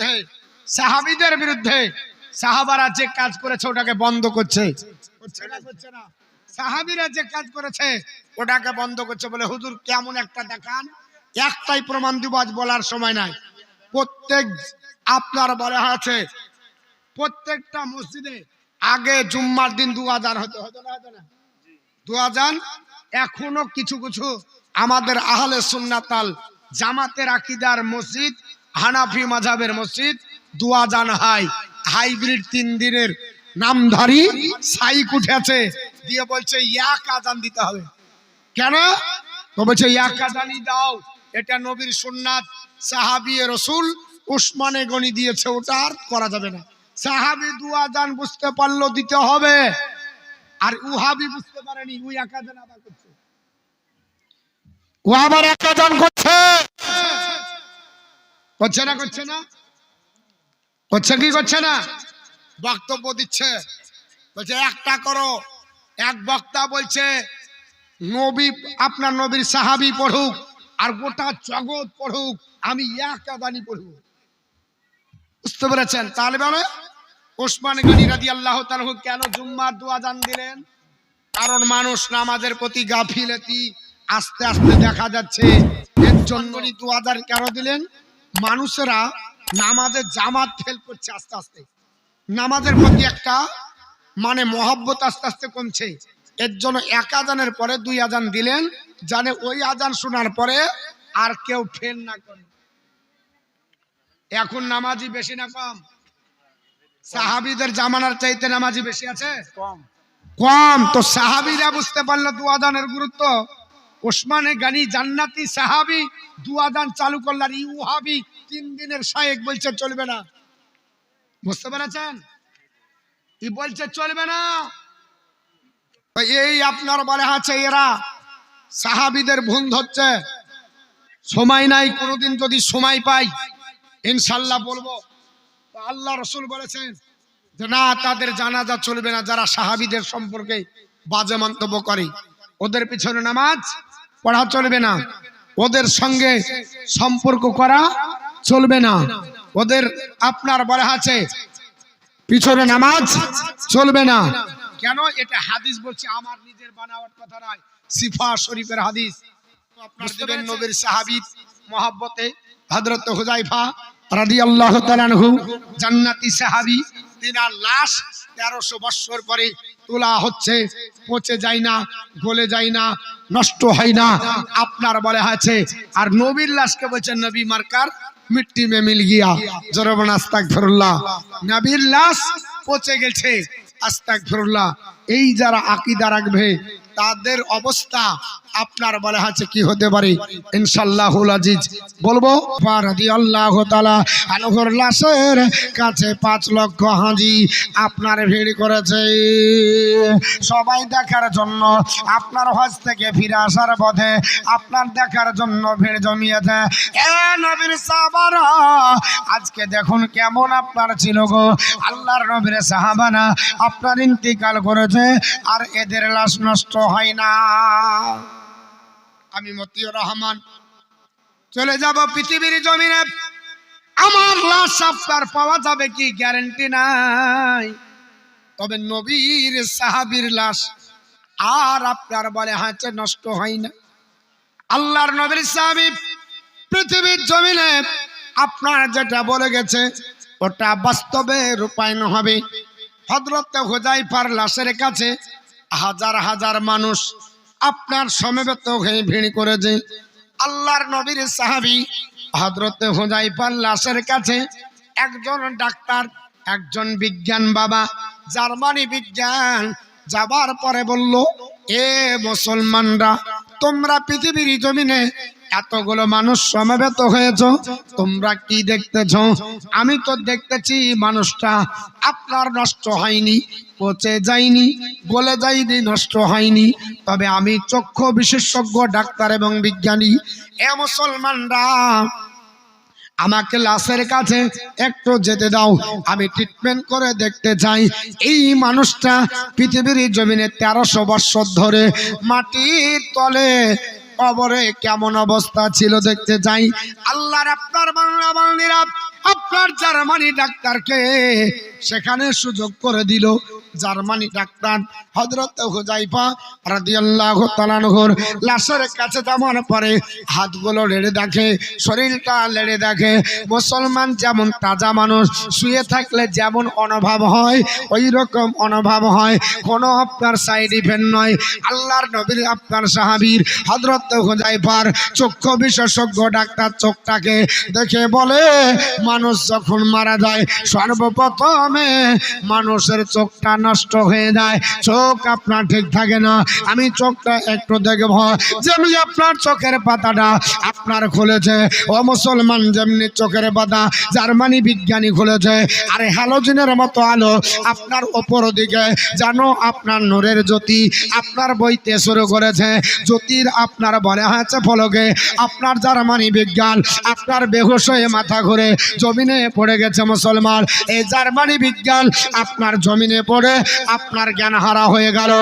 বিরুদ্ধে, সাহাবিদের বিরুদ্ধে সাহাবারা যে কাজ করেছে ওটাকে বন্ধ করছে। সাহাবিরা যে কাজ করেছে ওটাকে বন্ধ করছে বলে, হুজুর, কেমন একটা দেখান? একটাই প্রমাণ দিব আজ বলার সময় নাই। প্রত্যেক, আপনার বলা আছে প্রত্যেকটা মসজিদে আগে জুম্মার দিন দু হাজার হতো হতো না হতো না? দু হাজার এখনও কিছু কিছু আমাদের আহলে সুন্নাতাল জামাতের আকিদার মসজিদ হানাফি মাঝাবের মসজিদ দু হাজার হাই। হাইব্রিড তিন দিনের নামধারী সাইক উঠেছে। দিয়ে বলছে এক আজান দিতে হবে। কেন? তো বলছে এক আজানই দাও। এটা নবীর সুন্নাত। সাহাবি রসুল উসমানে গনি দিয়েছে, ওটা আর করা যাবে না। সাহাবি দু আজান বুঝতে পারল, দিতে হবে। আর উহাবি বুঝতে পারেনি ওই এক আজান আবার করছে। ও আবার এক আজান করছে। করছে না করছে না? করছে কি করছে না? বক্তব্য দিচ্ছে। বলছে, একটা করো। এক বক্তা বলছে, নবী, আপনার নবীর সাহাবি পড়ুক, আর গোটা জগৎ পড়ুক, আমি এক আদানি পড়ব বুঝতে পেরেছেন? তাহলে মানে ওসমান গানি রাদি আল্লাহ তালহু কেন জুম্মার দু আজান দিলেন? কারণ মানুষ নামাজের প্রতি গাফিলতি, আস্তে আস্তে দেখা যাচ্ছে। এর জন্য দু হাজার কেন দিলেন? মানুষেরা নামাজের জামাত ফেল করছে আস্তে আস্তে। নামাজের প্রতি একটা মানে মহব্বত আস্তে আস্তে কমছে। এর জন্য এক আজানের পরে দুই আজান দিলেন জানে ওই আজান শোনার পরে আর কেউ ফেল না করে। এখন নামাজি বেশি না কম? সাহাবিদের জামানার চাইতে নামাজি বেশি আছে? কম। কম। তো সাহাবিরা বুঝতে পারল দু আদানের গুরুত্ব। ওসমানে গানি জান্নাতি সাহাবি দু আদান চালু করল আর ইউহাবি তিন দিনের শায়েক বলছে চলবে না। বুঝতে পেরেছেন? ই বলছে চলবে না। এই আপনার বলে আছে এরা সাহাবিদের ভুল ধরছে। সময় নাই, কোনোদিন যদি সময় পাই, ইনশাল্লাহ বলব। আল্লাহ রসুল বলেছেন যে, না, তাদের জানাজা চলবে না যারা সাহাবিদের সম্পর্কে বাজে মন্তব্য করে। ওদের পিছনে নামাজ পড়া চলবে না। ওদের সঙ্গে সম্পর্ক করা চলবে না। ওদের আপনার বলা আছে পিছনে নামাজ চলবে না। কেন? এটা হাদিস বলছে আমার নিজের বানাওয়ার কথা নয় সিফা শরীফের হাদিস। আপনার দেবেন নবীর সাহাবী মহাব্বতে হযরত হুজাইফা রাদিয়াল্লাহু তাআলা আনহু জান্নাতি সাহাবী তিনার লাশ তেরোশো বৎসর পরে তোলা হচ্ছে, পচে যায় না, গলে যায় না, নষ্ট হয় না। আপনার বলে আছে আর নবীর লাশকে বলছেন নবী মার্কার মিট্টি মে মিল গিয়া। জরবন আস্তাক ফেরুল্লাহ নবীর লাশ পচে গেছে আস্তাক ফেরুল্লাহ এই যারা আকিদা রাখবে তাদের অবস্থা আপনার বলে আছে কি হতে পারে? ইনশাল্লাহুল বলব আল্লাহ তালা আনহর লাশের কাছে পাঁচ লক্ষ হাজি আপনার ভিড় করেছে। সবাই দেখার জন্য, আপনার হজ থেকে ফিরে আসার পথে আপনার দেখার জন্য ভিড় জমিয়েছে। আজকে দেখুন কেমন আপনার ছিল গো। আল্লাহর নবীর সাহাবানা আপনার ইন্তিকাল করেছে আর এদের লাশ নষ্ট হয় না। আমি মতিউর রহমান। চলে যাব পৃথিবীর জমিনে। আমার লাশ আপনার পাওয়া যাবে কি গ্যারেন্টি নাই? তবে নবীর সাহাবীর লাশ আর আপনার বলে হাঁচে নষ্ট হয় না। আল্লাহর নবীর সাহাবী পৃথিবীর জমিনে আপনার যেটা বলে গেছে, ওটা বাস্তবে রূপায়ণ হবে। হজরত হোজাইফার লাশের কাছে হাজার হাজার মানুষ আপনার সমবেত হয়ে ভিড় করেছে। আল্লাহর নবীর সাহাবি হজরতে হোজাইফার লাশের কাছে একজন ডাক্তার, একজন বিজ্ঞান বাবা, জার্মানি বিজ্ঞান যাবার পরে বলল, এ মুসলমানরা, তোমরা পৃথিবীর জমিনে এতগুলো মানুষ সমাবেত হয়েছ, তোমরা কি দেখতেছ? আমি তো দেখতেছি মানুষটা আপনার নষ্ট হয়নি, পচে যায়নি, গলে যায়নি, নষ্ট হয়নি। তবে আমি চক্ষু বিশেষজ্ঞ, ডাক্তার এবং বিজ্ঞানী। এ মুসলমানরা, আমাকে লাশের কাছে একটু যেতে দাও, আমি ট্রিটমেন্ট করে দেখতে চাই। এই মানুষটা পৃথিবীর জমিনে তেরোশো বৎসর ধরে মাটির তলে কবরে কেমন অবস্থা ছিল দেখতে চাই। আল্লাহর আপনার বাংলা বাঙালিরা আপনার জার্মানি ডাক্তারকে সেখানে সুযোগ করে দিল। জার্মানি ডাক্তার হজরত হুজাইফা রাদিয়াল্লাহু তাআলার লাশের কাছে যাওয়ার পরে হাতগুলো লেড়ে দেখে, শরীরটা লেড়ে দেখে, মুসলমান যেমন তাজা মানুষ, শুয়ে থাকলে যেমন অনুভব হয়, ওই রকম অনুভব হয়। কোনো আপনার সাইড ইফেক্ট নয়। আল্লাহর নবীর আপনার সাহাবীর হজরত হুজাইফার চক্ষু বিশেষজ্ঞ ডাক্তার চোখটাকে দেখে বলে, মানুষ যখন মারা যায়, সর্বপ্রথমে মানুষের চোখটা নষ্ট হয়ে যায়। চোখ আপনার ঠিক থাকে না। আমি চোখটা একটু দেখব। যেমনি আপনার চোখের পাতাটা আপনার খুলেছে, ও মুসলমান যেমনি চোখের পাতা, জার্মানি বিজ্ঞানী খুলেছে। আরে হ্যালোজিনের মতো আলো আপনার ওপর দিকে জানো আপনার নূরের জ্যোতি আপনার বইতে শুরু করেছে। জ্যোতির আপনার বলে হয়েছে ফলকে, আপনার জার্মানি বিজ্ঞান, আপনার বেহুশ হয়ে মাথা ঘুরে জমিনে পড়ে গেছে মুসলমান। এই জার্মানি বিজ্ঞান আপনার জমিনে পড়ে আপনার জ্ঞান হারা হয়ে গেল।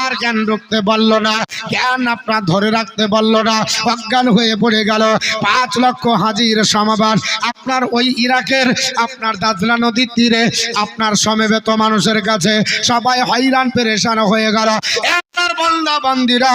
আর জ্ঞান ঢুকতে পারল না। জ্ঞান আপনার ধরে রাখতে পারল না। অজ্ঞান হয়ে পড়ে গেল। পাঁচ লক্ষ হাজির সমাবাস আপনার ওই ইরাকের, আপনার দাজলা নদীর তীরে, আপনার সমেবেত মানুষের কাছে সবাই হয়রান, পেরেশান হয়ে গেল। আপনার বন্দা বন্দিরা,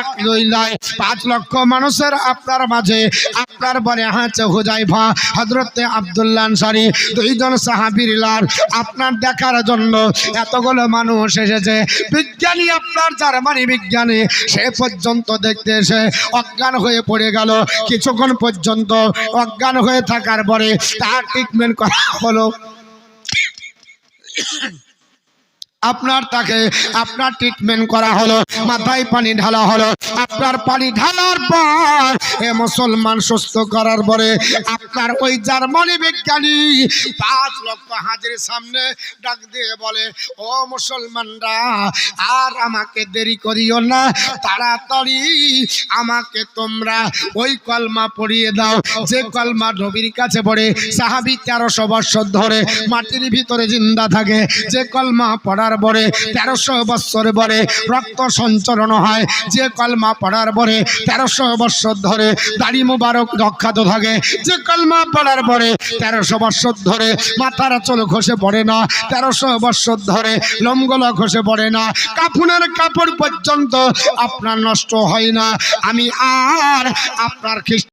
এক দুই নয়, পাঁচ লক্ষ মানুষের আপনার মাঝে। আপনার বলে হাঁচে হুজাইফা হজরতে আবদুল্লাহ সারি দুইজন সাহাবির লাল আপনার দেখার জন্য এতগুলো মানুষ এসেছে। বিজ্ঞানী আপনার, জার্মানি বিজ্ঞানী, সে পর্যন্ত দেখতে এসে অজ্ঞান হয়ে পড়ে গেল। কিছুক্ষণ পর্যন্ত অজ্ঞান হয়ে থাকার পরে তার ট্রিটমেন্ট করা হলো। আপনার তাকে আপনার ট্রিটমেন্ট করা হলো, মাথায় পানি ঢালা হলো। আপনার পানি ঢালার পর এ মুসলমান সুস্থ করার পরে আপনার ওই জার্মানি বিজ্ঞানী পাঁচ লক্ষ হাজির সামনে ডাক দিয়ে বলে, ও মুসলমানরা, আর আমাকে দেরি করিও না, তাড়াতাড়ি আমাকে তোমরা ওই কলমা পড়িয়ে দাও। যে কলমা নবীর কাছে পড়ে, সাহাবি তেরোশো বৎসর ধরে মাটির ভিতরে জিন্দা থাকে। যে কলমা পড়ার পরে তেরোশো বৎসর পরে রক্ত সঞ্চরণ হয়। যে কলমা পড়ার পরে তেরোশো বৎসর ধরে দাড়ি মুবারক রক্ষাত থাকে। যে কলমা পড়ার পরে তেরোশো বৎসর ধরে মাথার চুল ঘষে পড়ে না। তেরোশো বৎসর ধরে লোমগুলো ঘষে পড়ে না। কাপুনের কাপড় পর্যন্ত আপনার নষ্ট হয় না। আমি আর আপনার খ্রিস্ট